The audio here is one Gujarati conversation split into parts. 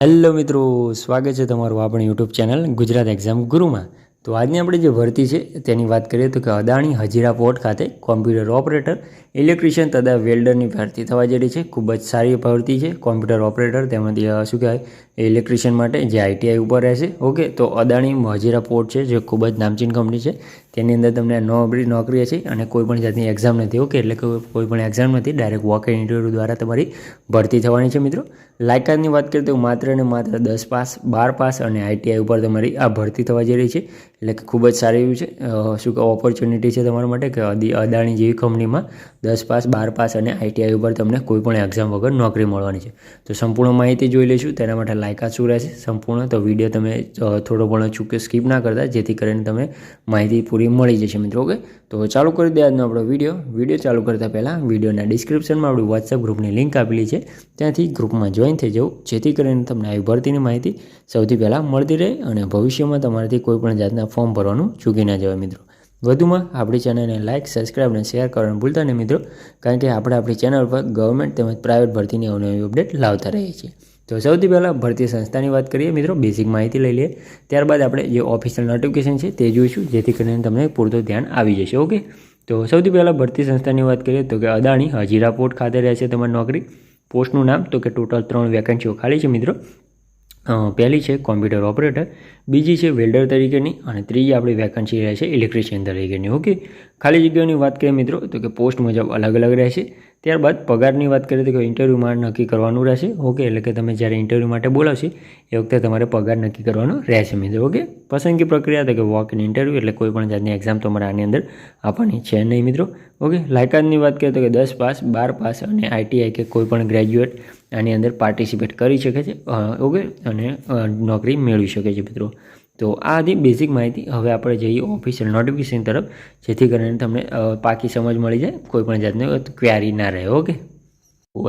હેલો મિત્રો સ્વાગત છે તમારું આપણી યુટ્યુબ ચેનલ ગુજરાત એક્ઝામ ગુરુમાં. તો આજની આપણે જે ભરતી છે, તેની વાત કરીએ તો કે અદાણી હજીરા પોર્ટ ખાતે કોમ્પ્યુટર ઓપરેટર, ઇલેક્ટ્રિશિયન તથા વેલ્ડરની ભરતી થવા જઈ રહી છે. ખૂબ જ સારી ભરતી છે. કોમ્પ્યુટર ઓપરેટર તેમાંથી શું કહેવાય, ઇલેક્ટ્રિશિયન માટે જે આઈટીઆઈ ઉપર રહેશે. ઓકે, તો અદાણી હજીરા પોર્ટ છે, જે ખૂબ જ નામચીન કંપની છે. તેની અંદર તમને નોકરી નોકરી છે અને કોઈપણ જાતની એક્ઝામ નથી. ઓકે, એટલે કોઈ પણ એક્ઝામ નથી ડાયરેક્ટ વોક ઇન ઇન્ટરવ્યૂ દ્વારા તમારી ભરતી થવાની છે મિત્રો. લાયકાતની વાત કરીએ તો માત્ર ને માત્ર દસ પાસ, બાર પાસ અને આઈટીઆઈ ઉપર તમારી આ ભરતી થવા જઈ રહી છે. એટલે કે ખૂબ જ સારી એવું છે. શું કે ઓપોર્ચ્યુનિટી છે તમારા માટે કે અદી, અદાણી જેવી કંપનીમાં દસ પાસ, બાર પાસ અને આઈટીઆઈ ઉપર તમને કોઈ પણ એક્ઝામ વગર નોકરી મળવાની છે. તો સંપૂર્ણ માહિતી જોઈ લઈશું. તેના માટે લાયકાત શું રહેશે? સંપૂર્ણ. તો વીડિયો તમે થોડો ઘણો ચૂકે સ્કીપ ના કરતા, જેથી કરીને તમે માહિતી પૂરી મળી જશે મિત્રો ઓકે તો ચાલુ કરી દે આજનો આપણો વીડિયો વીડિયો ચાલુ કરતાં પહેલાં વિડીયોના ડિસ્ક્રિપ્શનમાં આપણી વોટ્સએપ ગ્રુપની લિંક આપેલી છે. ત્યાંથી ગ્રુપમાં જોઈન થઈ જવું જેથી કરીને તમને આવી ભરતીની માહિતી સૌથી પહેલાં મળતી રહે અને ભવિષ્યમાં તમારાથી કોઈ પણ ફોર્મ ભરવાનું ચૂકી ના જવાય મિત્રો. વધુમાં આપણી ચેનલને લાઇક સબસ્ક્રાઇબ અને શેર કરવાનું ભૂલતા નહીં મિત્રો, કારણ કે આપણે આપણી ચેનલ પર ગવર્મેન્ટ તેમજ પ્રાઇવેટ ભરતીની અવનવી અપડેટ લાવતા રહીએ છીએ. તો સૌથી પહેલાં ભરતી સંસ્થાની વાત કરીએ મિત્રો બેઝિક માહિતી લઈ લઈએ. ત્યારબાદ આપણે જે ઓફિશિયલ નોટિફિકેશન છે તે જોઈશું, જેથી કરીને તમને પૂરતું ધ્યાન આવી જશે ઓકે તો સૌથી પહેલાં ભરતી સંસ્થાની વાત કરીએ તો કે અદાણી હજીરા પોર્ટ ખાતે રહેશે તમારી નોકરી. પોસ્ટનું નામ તો કે ટોટલ ત્રણ વેકન્સીઓ ખાલી છે મિત્રો. પહેલી છે કોમ્પ્યુટર ઓપરેટર બીજી છે વેલ્ડર તરીકેની અને ત્રીજી આપણી વેકન્સી રહે છે ઇલેક્ટ્રિશિયન તરીકેની. ઓકે ખાલી જગ્યાઓની વાત કરીએ મિત્રો, તો કે પોસ્ટ મુજબ અલગ અલગ રહેશે ત્યારબાદ પગારની વાત કરીએ તો ઇન્ટરવ્યૂમાં નક્કી કરવાનું રહેશે ઓકે એટલે કે તમે જ્યારે ઇન્ટરવ્યૂ માટે બોલાવશે, એ વખતે તમારે પગાર નક્કી કરવાનો રહેશે, મિત્રો ઓકે પસંદગી પ્રક્રિયા તો કે વોક ઇન ઇન્ટરવ્યૂ એટલે કોઈ પણ જાતની એક્ઝામ તમારે આની અંદર આપવાની છે નહીં, મિત્રો ઓકે લાયકાતની વાત કરીએ તો કે દસ પાસ, બાર પાસ અને આઈટીઆઈ કે કોઈ પણ ગ્રેજ્યુએટ આની અંદર પાર્ટિસિપેટ કરી શકે છે ઓકે અને નોકરી મેળવી શકે છે, મિત્રો. તો આ હતી બેઝિક માહિતી હવે આપણે જઈએ ઓફિશિયલ નોટિફિકેશન તરફ, જેથી કરીને તમને પાકી સમજ મળી જાય, કોઈ પણ જાતની ક્વેરી ના રહે ઓકે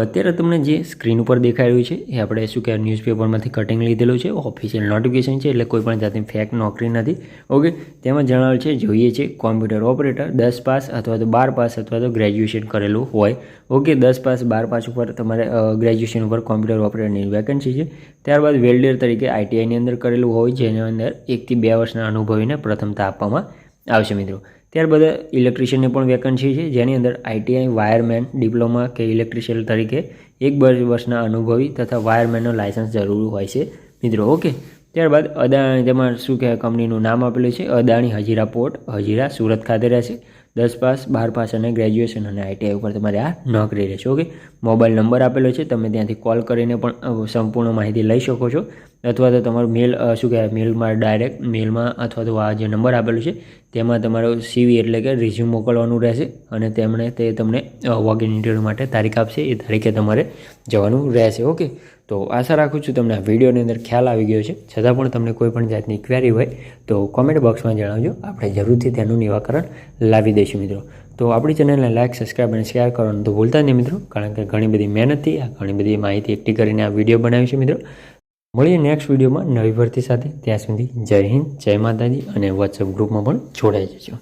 અત્યારે તમને જે સ્ક્રીન ઉપર દેખાઈ રહ્યું છે, એ આપણે શું કહેવાય ન્યૂઝપેપરમાંથી કટિંગ લીધેલું છે ઓફિશિયલ નોટિફિકેશન છે, એટલે કોઈ પણ જાતની ફેક નોકરી નથી. ઓકે તેમાં જણાવેલ છે, જોઈએ છે કોમ્પ્યુટર ઓપરેટર દસ પાસ અથવા તો બાર પાસ અથવા તો ગ્રેજ્યુએશન કરેલું હોય. ઓકે દસ પાસ, બાર પાસ ઉપર તમારે ગ્રેજ્યુએશન ઉપર કોમ્પ્યુટર ઓપરેટરની વેકન્સી છે. ત્યારબાદ વેલ્ડર તરીકે આઈટીઆઈની અંદર કરેલું હોય, જેની અંદર એકથી બે વર્ષના અનુભવીને પ્રથમતા આપવામાં આવશે મિત્રો. ત્યારબાદ ઇલેક્ટ્રિશિયનની પણ વેકન્સી છે, જેની અંદર આઈટીઆઈ વાયરમેન, ડિપ્લોમા કે ઇલેક્ટ્રિશિયન તરીકે એક બે વર્ષના અનુભવી તથા વાયરમેનનો લાયસન્સ જરૂરી હોય છે. મિત્રો, ઓકે. ત્યારબાદ અદાણી, તેમાં શું કહેવાય કંપનીનું નામ આપેલું છે? અદાણી હજીરા પોર્ટ, હજીરા સુરત ખાતે રહેશે દસ પાસ, બાર પાસ અને ગ્રેજ્યુએશન અને આઈટીઆઈ ઉપર તમારે આ નોકરી રહેશે, ઓકે. મોબાઈલ નંબર આપેલો છે, તમે ત્યાંથી કોલ કરીને પણ સંપૂર્ણ માહિતી લઈ શકો છો. અથવા તો તમારું મેલ શું કહેવાય, મેલમાં ડાયરેક્ટ મેલમાં અથવા તો આ જે નંબર આપેલો છે, તેમાં તમારો સીવી એટલે કે રિઝ્યુમ મોકલવાનું રહેશે અને તેમણે તે તમને વોક ઇન ઇન્ટરવ્યૂ માટે તારીખ આપશે, એ તારીખે તમારે જવાનું રહેશે, ઓકે? તો આશા રાખું છું તમને આ વિડીયોની અંદર ખ્યાલ આવી ગયો છે. છતાં પણ તમને કોઈ પણ જાતની ક્વેરી હોય તો કોમેન્ટ બોક્સમાં જણાવજો. આપણે જરૂરથી તેનું નિવાકરણ લાવી દઈશું મિત્રો. તો આપણી ચેનલને લાઇક સબસ્ક્રાઈબ અને શેર કરવાનું તો ભૂલતા નહીં મિત્રો, કારણ કે ઘણી બધી મહેનતથી આ ઘણી બધી માહિતી એકઠી કરીને આ વીડિયો બનાવી છે મિત્રો. મળીએ નેક્સ્ટ વિડીયોમાં નવી ભરતી સાથે, ત્યાં સુધી જય હિન્દ, જય માતાજી અને વોટ્સઅપ ગ્રુપમાં પણ જોડાઈ જજો.